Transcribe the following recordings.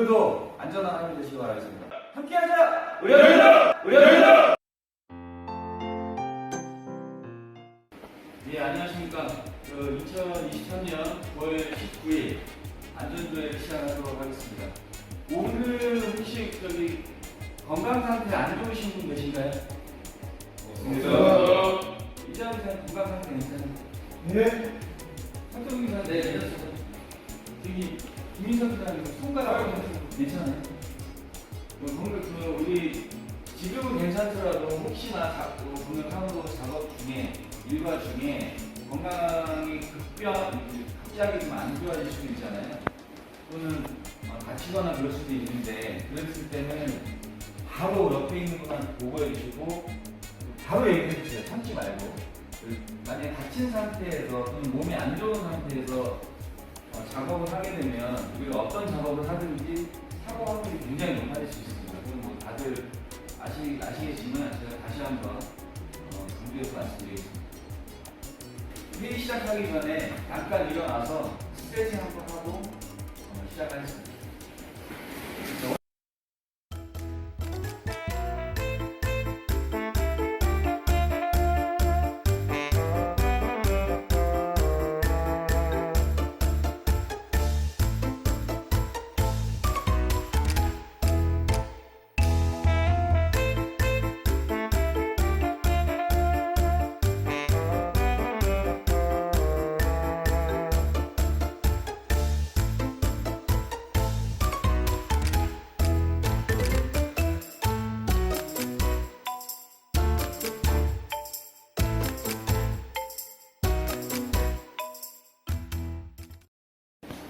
오늘도 안전한 하루 되시기 바라겠습니다. 함께하자! 의료입니다! 의료입니다! 예, 안녕하십니까. 그 2023년 9월 19일 안전조회를 시작하도록 하겠습니다. 오늘 혹시 저기 건강 상태 안 좋으신 분 계신가요? 없습니다. 이자한테 건강 상태 괜찮아요? 네. 손가락 괜찮아요? 어, 건강 그 우리 지금은 괜찮더라도 혹시나 자꾸 오늘 하루 작업 중에 일과 중에 건강이 급변 갑자기 좀 안 좋아질 수도 있잖아요. 또는 어, 다치거나 그럴 수도 있는데 그랬을 때는 바로 옆에 있는 분한테 보고해 주시고 바로 얘기해 주세요. 참지 말고. 그 만약에 다친 상태에서 또는 몸이 안 좋은 상태에서 어, 작업을 하게 되면 우리가 어떤 작업을 하든지 사고 확률이 굉장히 높아질 수 있습니다. 그건 뭐 다들 아시, 아시겠지만 제가 다시 한번 어, 강조해서 말씀드리겠습니다. 회의 시작하기 전에 잠깐 일어나서 스트레칭 한번 하고 어, 시작하겠습니다.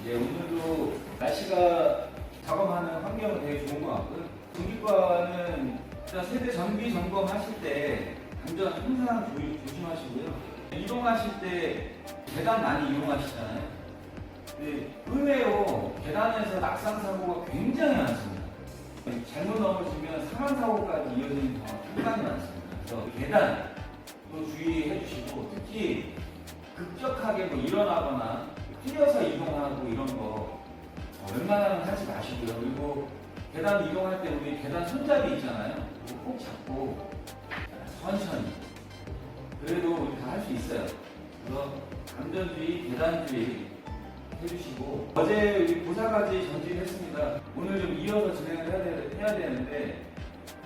예, 오늘도 날씨가 작업하는 환경은 되게 좋은 것 같고요. 전기과는 일단 세대 전기 점검하실 때 안전 항상 조- 조심하시고요. 이동하실 때 계단 많이 이용하시잖아요. 근데 의외로 계단에서 낙상 사고가 굉장히 많습니다. 잘못 넘어지면 사망 사고까지 이어지는 경우가 상당히 많습니다. 그래서 계단도 주의해 주시고 특히 급격하게 뭐 일어나거나 뛰어서 이동하고 이런 거 어, 웬만하면 하지 마시고요. 그리고 계단 이동할 때 우리 계단 손잡이 있잖아요. 그거 꼭 잡고 천천히. 그래도 우리 다 할 수 있어요. 그래서 감전주의, 계단주의 해주시고 어제 우리 보사까지 전진했습니다. 오늘 좀 이어서 진행을 해야, 되, 해야 되는데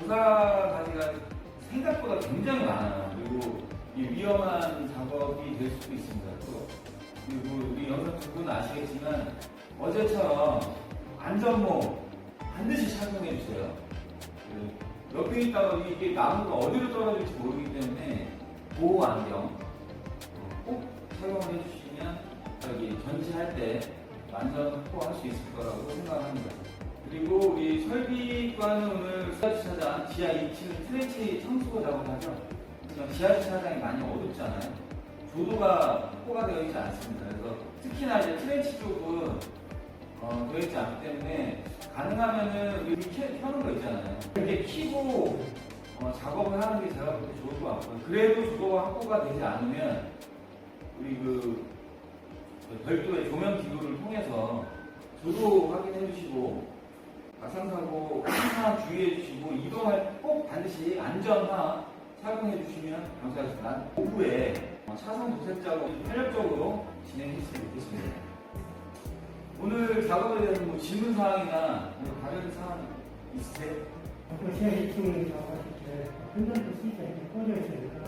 보사까지가 생각보다 굉장히 많아요. 그리고 이 위험한 작업이 될 수도 있습니다. 또 그리고 우리 여성 두분 아시겠지만 어제처럼 안전모 반드시 착용해 주세요. 그 옆에 있다가 이게 나무가 어디로 떨어질지 모르기 때문에 보호 안경 꼭 착용해 주시면 저기 전시할 때 완전 확보할 수 있을 거라고 생각합니다. 그리고 우리 설비과는 오늘 지하주차장 지하 2층 트레치 청수고 작업하죠. 그냥 지하 주차장이 많이 어둡잖아요. 조도가 확보가 되어 있지 않습니다. 그래서 특히나 이제 트렌치 쪽은 어, 되어 있지 않기 때문에 가능하면은 켜, 켜는 거 있잖아요. 이렇게 키고 어, 작업을 하는 게 제가 볼 때 좋을 것 같고요. 그래도 조도가 확보가 되지 않으면 우리 그 별도의 조명 기구를 통해서 조도 확인해 주시고 낙상사고 항상 주의해 주시고 이동할 때꼭 반드시 안전화 착용해 주시면 감사하겠습니다. 오후에 차선 도색작업 탄력적으로 진행했으면 좋겠습니다. 오늘 작업에 대해서 뭐 질문 사항이나 뭐 다른 사항 있으세요? 아까 제가 2층에 나갔을 때 핸드폰 스위치가 이렇게 꺼져 있으니까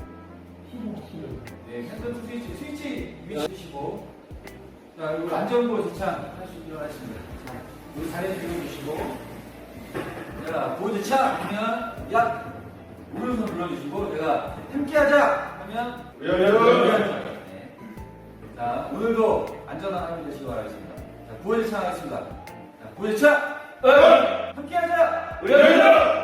시도하시면 네, 핸드 스위치, 스위치 위치 주시고 자, 그리고 안전보호 지창 하시기 바랍니다. 자, 우리 자리에 들어주시고 자, 보호 지창 하면 약 오른손 불러주시고 제가 함께하자 하면 네. 자, 오늘도 안전한 하루 되시기 바라겠습니다. 자, 보호 지창 하겠습니다. 자, 보호 지창 함께하자! 의료입니다!